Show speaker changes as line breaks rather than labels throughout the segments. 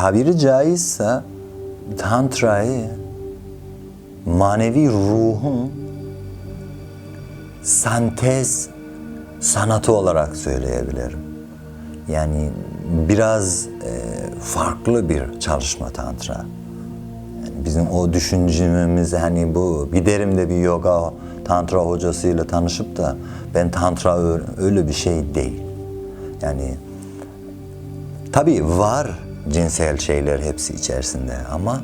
tabiri caizse tantrayı manevi ruhun sentez sanatı olarak söyleyebilirim. Yani biraz e, farklı bir çalışma tantra. Yani bizim o düşüncemiz hani bu giderim de bir yoga tantra hocasıyla tanışıp da ben tantra öyle, bir şey değil. Yani tabii var cinsel şeyler hepsi içerisinde ama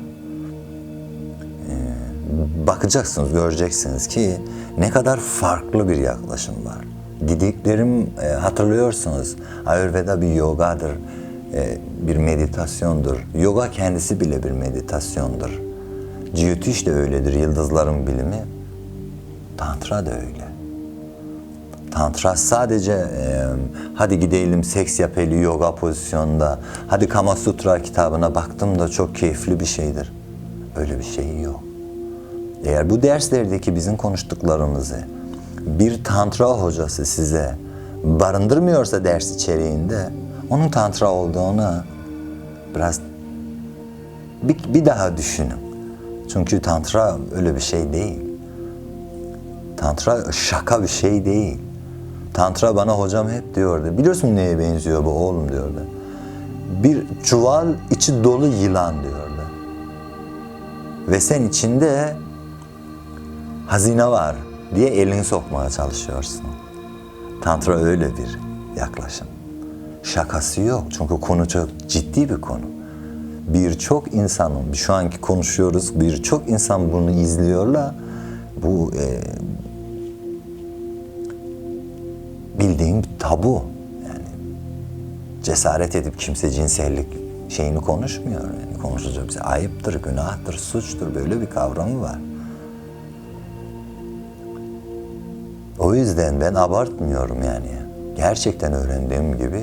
bakacaksınız, göreceksiniz ki ne kadar farklı bir yaklaşım var. Dediklerim e, hatırlıyorsunuz. Ayurveda bir yogadır, e, bir meditasyondur. Yoga kendisi bile bir meditasyondur. Jyotish de öyledir, yıldızların bilimi. Tantra da öyle. Tantra sadece e, hadi gidelim seks yapeli yoga pozisyonda, hadi Kama Sutra kitabına baktım da çok keyifli bir şeydir. Öyle bir şey yok. Eğer bu derslerdeki bizim konuştuklarımızı bir tantra hocası size barındırmıyorsa ders içeriğinde onun tantra olduğunu biraz bir, bir daha düşünün. Çünkü tantra öyle bir şey değil. Tantra şaka bir şey değil. Tantra bana hocam hep diyordu. Biliyorsun neye benziyor bu oğlum diyordu. Bir çuval içi dolu yılan diyordu. Ve sen içinde hazine var diye elini sokmaya çalışıyorsun. Tantra öyle bir yaklaşım. Şakası yok çünkü konu çok ciddi bir konu. Birçok insanın, şu anki konuşuyoruz, birçok insan bunu izliyorlar. Bu e, bildiğin bir tabu. Yani cesaret edip kimse cinsellik şeyini konuşmuyor. Yani konuşacak bir şey. Ayıptır, günahtır, suçtur böyle bir kavramı var. O yüzden ben abartmıyorum yani. Gerçekten öğrendiğim gibi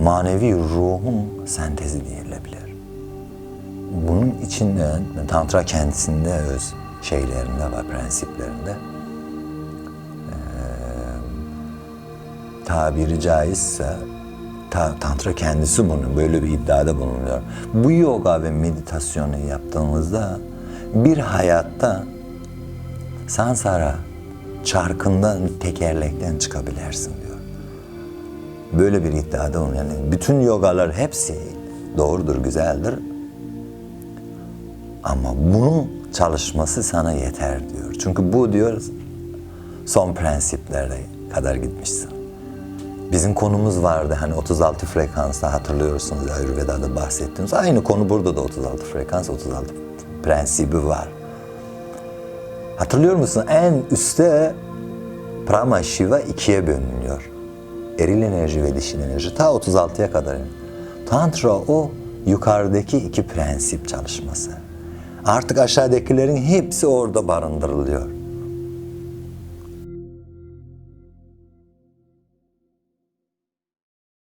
manevi ruhun sentezi diyebilir. Bunun içinde Tantra kendisinde öz şeylerinde var, prensiplerinde. Tabiri caizse ta, Tantra kendisi bunu böyle bir iddiada bulunuyor. Bu yoga ve meditasyonu yaptığımızda bir hayatta sansara çarkından, tekerlekten çıkabilirsin diyor. Böyle bir iddiada onun yani bütün yogalar hepsi doğrudur, güzeldir. Ama bunun çalışması sana yeter diyor. Çünkü bu diyor son prensiplere kadar gitmişsin. Bizim konumuz vardı hani 36 frekansta hatırlıyorsunuz Ayurveda'da bahsettiğimiz. Aynı konu burada da 36 frekans, 36 prensibi var. Hatırlıyor musun? En üstte Prama Shiva ikiye bölünüyor. Eril enerji ve dişil enerji. Ta 36'ya kadar. Tantra o yukarıdaki iki prensip çalışması. Artık aşağıdakilerin hepsi orada barındırılıyor.